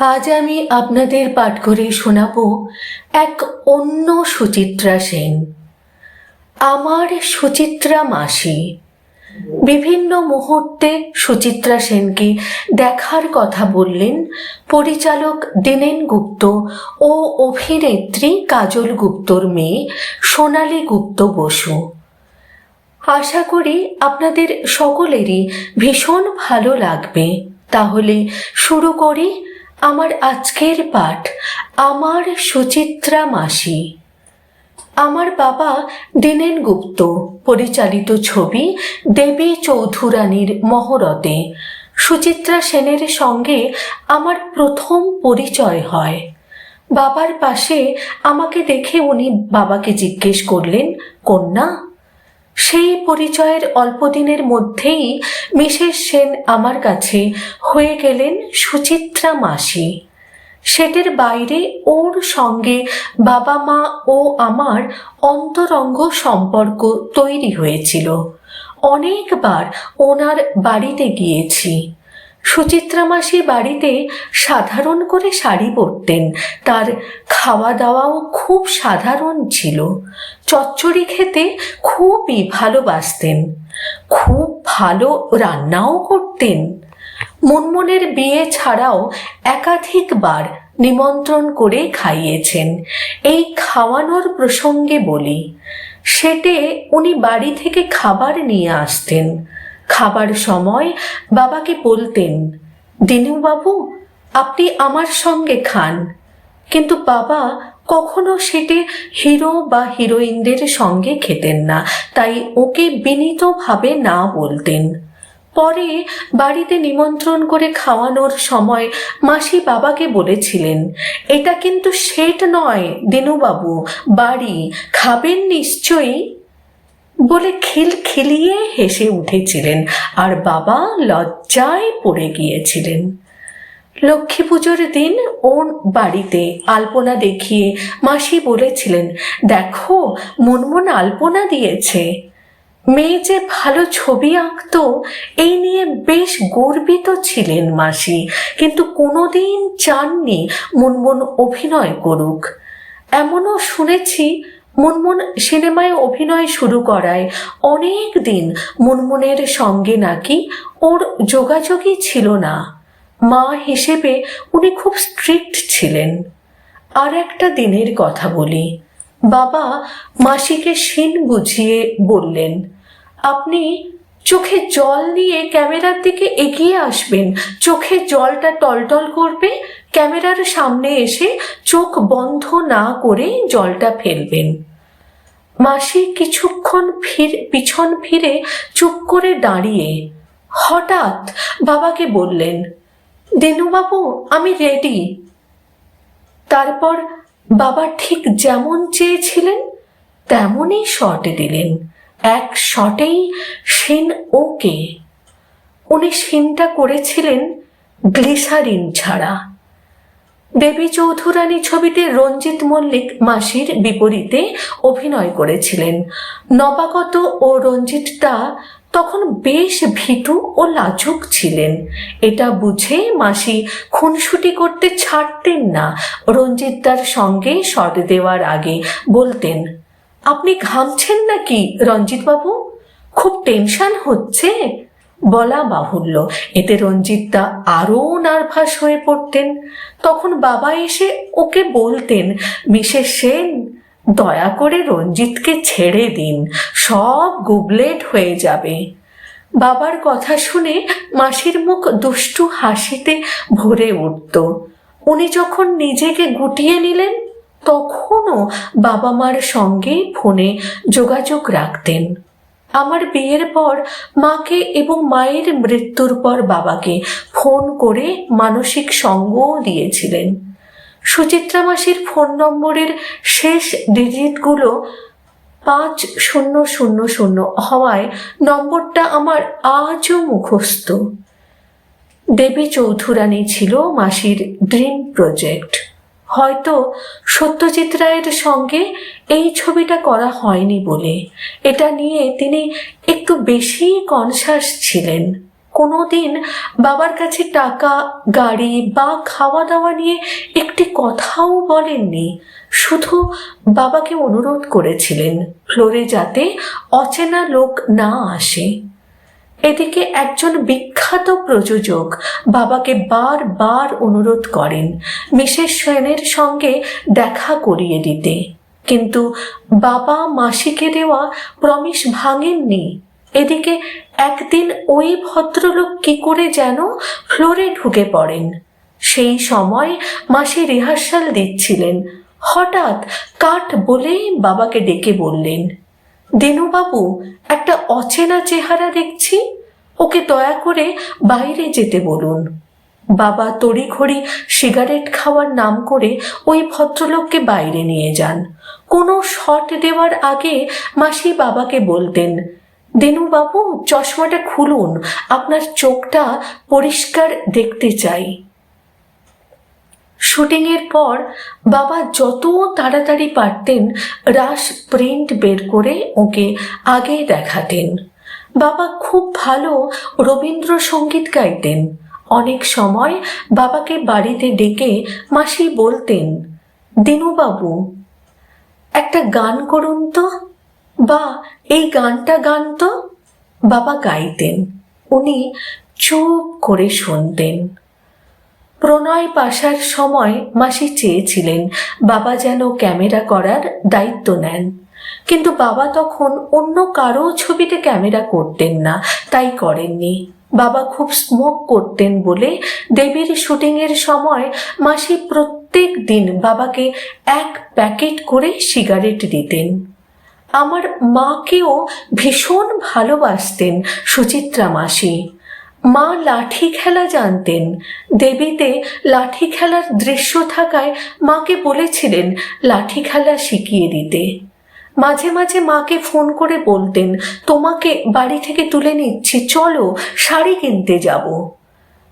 আজ আমি আপনাদের পাঠ করে শোনাব এক অন্য সুচিত্রা সেন। আমার সুচিত্রা মাসি। বিভিন্ন মুহূর্তে সুচিত্রা সেনকে দেখার কথা বললেন পরিচালক দীনেন গুপ্ত ও অভিনেত্রী কাজল গুপ্তর মেয়ে সোনালী গুপ্ত বসু। আশা করি আপনাদের সকলেরই ভীষণ ভালো লাগবে। তাহলে শুরু করি আমার আজকের পাঠ, আমার সুচিত্রা মাসি। আমার বাবা দীনেন গুপ্ত পরিচালিত ছবি দেবী চৌধুরানীর মহরতে। সুচিত্রা সেনের সঙ্গে আমার প্রথম পরিচয় হয়। বাবার পাশে আমাকে দেখে উনি বাবাকে জিজ্ঞেস করলেন, কন্যা সেই পরিচয়ের অল্প দিনের মধ্যেই মিসেস সেন আমার কাছে হয়ে গেলেন সুচিত্রা মাসি। সেটের বাইরে ওর সঙ্গে বাবা মা ও আমার অন্তরঙ্গ সম্পর্ক তৈরি হয়েছিল। অনেকবার ওনার বাড়িতে গিয়েছি। সুচিত্রা মাসি বাড়িতে সাধারণ করে শাড়ি পরতেন। তার খাওয়া দাওয়াও খুব সাধারণ ছিল। চচ্চড়ি খেতে খুবই ভালোবাসতেন। খুব ভালো রান্নাও করতেন। মনমনের বিয়ে ছাড়াও একাধিকবার নিমন্ত্রণ করে খাইয়েছেন। এই খাওয়ানোর প্রসঙ্গে বলি, সেটে উনি বাড়ি থেকে খাবার নিয়ে আসতেন। খাবার সময় বাবাকে বলতেন দিনুবাবু আপনি আমার সঙ্গে খান। কিন্তু বাবা কখনো সেটে হিরো বা হিরোইনদের সঙ্গে খেতেন না, তাই ওকে বিনীতভাবে না বলতেন। পরে বাড়িতে নিমন্ত্রণ করে খাওয়ানোর সময় মাসি বাবাকে বলেছিলেন, এটা কিন্তু সেট নয় দিনুবাবু বাড়ি। খাবেন নিশ্চয়ই? বলে খিল খিলিয়ে হেসে উঠেছিলেন আর বাবা লজ্জায় পড়ে গিয়েছিলেন। লক্ষ্মী পুজোর দিন ওর বাড়িতে আলপনা দেখিয়ে মাসি বলেছিলেন, দেখো, মনমন আলপনা দিয়েছে। মেয়ে যে ভালো ছবি আঁকতো, এই নিয়ে বেশ গর্বিত ছিলেন মাসি, কিন্তু কোনোদিন চাননি মুনমুন অভিনয় করুক। এমনও শুনেছি মুনমুন সিনেমায় অভিনয় শুরু করায় অনেক দিন মুনমুনের সঙ্গে নাকি ওর যোগাযোগই ছিল না। মা হিসেবে উনি খুব স্ট্রিক্ট ছিলেন। আর একটা দিনের কথা বলি। বাবা মাসিকে শিন বুঝিয়ে বললেন, আপনি চোখে জল নিয়ে ক্যামেরার দিকে এগিয়ে আসবেন। চোখে জলটা টলটল করবে, ক্যামেরার সামনে এসে চোখ বন্ধ না করে জলটা ফেলবেন। মাসি কিছুক্ষণ ফির, পিছন ফিরে চুপ করে দাঁড়িয়ে। হঠাৎ বাবাকে বললেন, দিনুবাবু, আমি রেডি। তারপর বাবা ঠিক যেমন চেয়েছিলেন, তেমনই শটে দিলেন। এক শটেই সেন ওকে। উনি সিনটা করেছিলেন গ্লিসারিন ছাড়া। দেবী চৌধুরানী ছবিতে রঞ্জিত মল্লিক মাসির বিপরীতে অভিনয় করেছিলেন। নবাগত ও রঞ্জিত দা তখন বেশ ভীতু ও লাজুক ছিলেন। এটা বুঝে মাসি খুনসুটি করতে ছাড়তেন না। রঞ্জিতদার সঙ্গে শট দেওয়ার আগে বলতেন, আপনি ঘামছেন নাকি রঞ্জিতবাবু খুব টেনশন হচ্ছে? বলা বাহুল্য। এতে রঞ্জিতদা আরও নার্ভাস হয়ে পড়তেন। তখন বাবা এসে ওকে বলতেন, মিসেস সেন, দয়া করে রঞ্জিতকে ছেড়ে দিন। সব গুবলেট হয়ে যাবে। বাবার কথা শুনে মাসির মুখ দুষ্টু হাসিতে ভরে উঠত। উনি যখন নিজেকে গুটিয়ে নিলেন, তখনও বাবা মার সঙ্গে ফোনে যোগাযোগ রাখতেন। আমার বিয়ের পর মাকে এবং মায়ের মৃত্যুর পর বাবাকে ফোন করে মানসিক সঙ্গও দিয়েছিলেন। সুচিত্রা মাসির ফোন নম্বরের শেষ ডিজিটগুলো পাঁচ শূন্য শূন্য শূন্য হওয়ায় নম্বরটা আমার আজও মুখস্থ। দেবী চৌধুরানী ছিল মাসির ড্রিম প্রজেক্ট। হয়তো সত্যজিৎ রায়ের সঙ্গে এই ছবিটা করা হয়নি বলে। এটা নিয়ে তিনি একটু বেশি কনসাস ছিলেন। কোনো দিন বাবার কাছে টাকা, গাড়ি বা খাওয়া দাওয়া নিয়ে একটি কথাও বলেননি। শুধু বাবাকে অনুরোধ করেছিলেন, ফ্লোরে যাতে অচেনা লোক না আসে। এদিকে একজন বিখ্যাত প্রযোজক বাবাকে বারবার অনুরোধ করেন মিসেস সেনের সঙ্গে দেখা করিয়ে দিতে। কিন্তু বাবা মাসিকে দেওয়া প্রমিস ভাঙেননি। এদিকে একদিন ওই ভদ্রলোক কি করে যেন ফ্লোরে ঢুকে পড়েন। সেই সময় মাসি রিহার্সাল দিচ্ছিলেন। হঠাৎ কাট বলেই বাবাকে ডেকে বললেন দিনুবাবু, একটা অচেনা চেহারা দেখছি। ওকে দয়া করে বাইরে যেতে বলুন। বাবা তড়িঘড়ি সিগারেট খাওয়ার নাম করে ওই ভদ্রলোককে বাইরে নিয়ে যান। কোনো শট দেওয়ার আগে মাসি বাবাকে বলতেন, দিনুবাবু, চশমাটা খুলুন, আপনার চোখটা পরিষ্কার দেখতে চাই। শুটিংয়ের পর বাবা যত তাড়াতাড়ি পারতেন রাস প্রিন্ট বের করে ওকে আগে দেখাতেন। বাবা খুব ভালো রবীন্দ্রসঙ্গীত গাইতেন। অনেক সময় বাবাকে বাড়িতে ডেকে মাসি বলতেন, দিনুবাবু, একটা গান করুন তো। বা, এই গানটা গান তো? বাবা গাইতেন। উনি চুপ করে শুনতেন। প্রণয় পাশার সময় মাসি চেয়েছিলেন, বাবা যেন ক্যামেরা করার দায়িত্ব নেন। কিন্তু বাবা তখন অন্য কারও ছবিতে ক্যামেরা করতেন না, তাই করেননি। বাবা খুব স্মোক করতেন বলে দেবীর শুটিংয়ের সময় মাসি প্রত্যেক দিন বাবাকে এক প্যাকেট করে সিগারেট দিতেন। আমার মাকেও ভীষণ ভালোবাসতেন সুচিত্রা মাসি। মা লাঠি খেলা জানতেন। দেবীতে লাঠি খেলার দৃশ্য থাকায় মাকে বলেছিলেন লাঠি খেলা শিখিয়ে দিতে। মাঝে মাঝে মাকে ফোন করে বলতেন, তোমাকে বাড়ি থেকে তুলে নিচ্ছি, চলো, শাড়ি কিনতে যাব।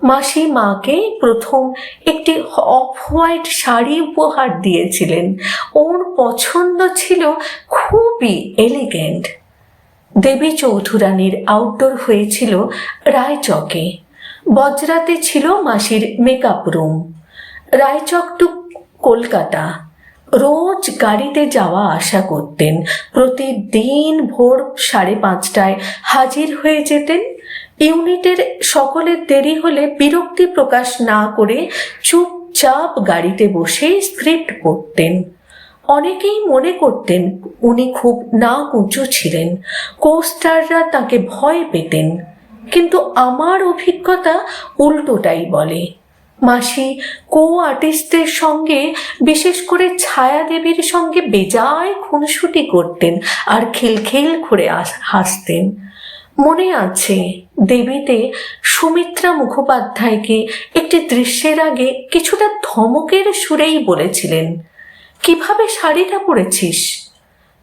মাসি মাকে প্রথম একটি অফ হোয়াইট শাড়ি উপহার দিয়েছিলেন। ওর পছন্দ ছিল খুবই এলিগেন্ট দেবী চৌধুরানীর আউটডোর হয়েছিল রায়চকে। বজরাতে ছিল মাসির makeup room Raichak to Kolkata. রোজ গাড়িতে যাওয়া আসা করতেন। প্রতিদিন ভোর সাড়ে পাঁচটায় হাজির হয়ে যেতেন। ইউনিটের সকলের দেরি হলে বিরক্তি প্রকাশ না করে চুপচাপ গাড়িতে বসে স্ক্রিপ্ট পড়তেন। অনেকেই মনে করতেন উনি খুব না উঁচু ছিলেন। কোস্টাররা তাকে ভয় পেতেন। কিন্তু আমার অভিজ্ঞতা উল্টোটাই বলে। মাসি কো আর্টিস্টের সঙ্গে, বিশেষ করে ছায়া দেবীর সঙ্গে বেজায় খুনসুটি করতেন আর খিলখিল করে হাসতেন। মনে আছে, দেবীতে সুমিত্রা মুখোপাধ্যায়কে একটি দৃশ্যের আগে কিছুটা ধমকের সুরেই বলেছিলেন কীভাবে শাড়িটা পরেছিস?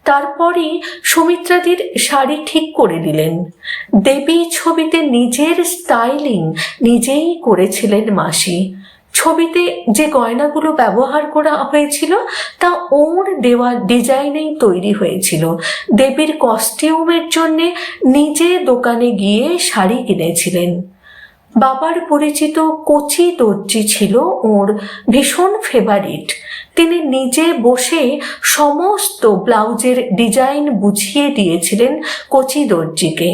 তারপরই সুমিত্রাদির শাড়ি ঠিক করে দিলেন। দেবী ছবিতে নিজের স্টাইলিং নিজেই করেছিলেন মাসি। ছবিতে যে গয়নাগুলো ব্যবহার করা হয়েছিল, তা ওর দেওয়া ডিজাইনেই তৈরি হয়েছিল। দেবীর কস্টিউমের জন্যে নিজে দোকানে গিয়ে শাড়ি কিনেছিলেন। বাবার পরিচিত কচি দর্জি ছিল ওর ভীষণ ফেভারিট তিনি নিজে বসে সমস্ত ব্লাউজের ডিজাইন বুঝিয়ে দিয়েছিলেন কচি দর্জিকে।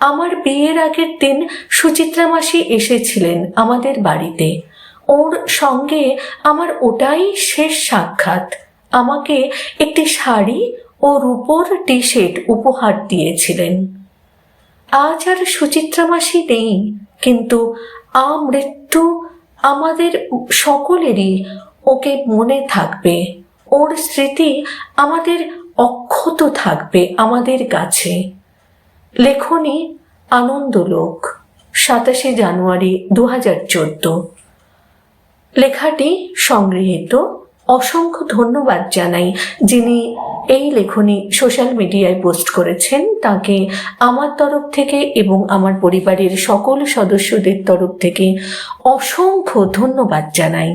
আমার বিয়ের আগের দিন সুচিত্রা মাসি এসেছিলেন আমাদের বাড়িতে। ওর সঙ্গে আমার ওটাই শেষ সাক্ষাৎ। আমাকে একটি শাড়ি ও রূপোর টি শার্ট উপহার দিয়েছিলেন। আজ আর সুচিত্রা মাসি নেই, কিন্তু আমৃত্যু আমাদের সকলেরই ওকে মনে থাকবে। ওর স্মৃতি আমাদের অক্ষত থাকবে আমাদের কাছে। লেখনী আনন্দলোক, সাতাশে জানুয়ারি দু হাজার চোদ্দ। লেখাটি সংগৃহীত। অসংখ্য ধন্যবাদ জানাই যিনি এই লেখনী সোশ্যাল মিডিয়ায় পোস্ট করেছেন। তাকে আমার তরফ থেকে এবং আমার পরিবারের সকল সদস্যদের তরফ থেকে অসংখ্য ধন্যবাদ জানাই।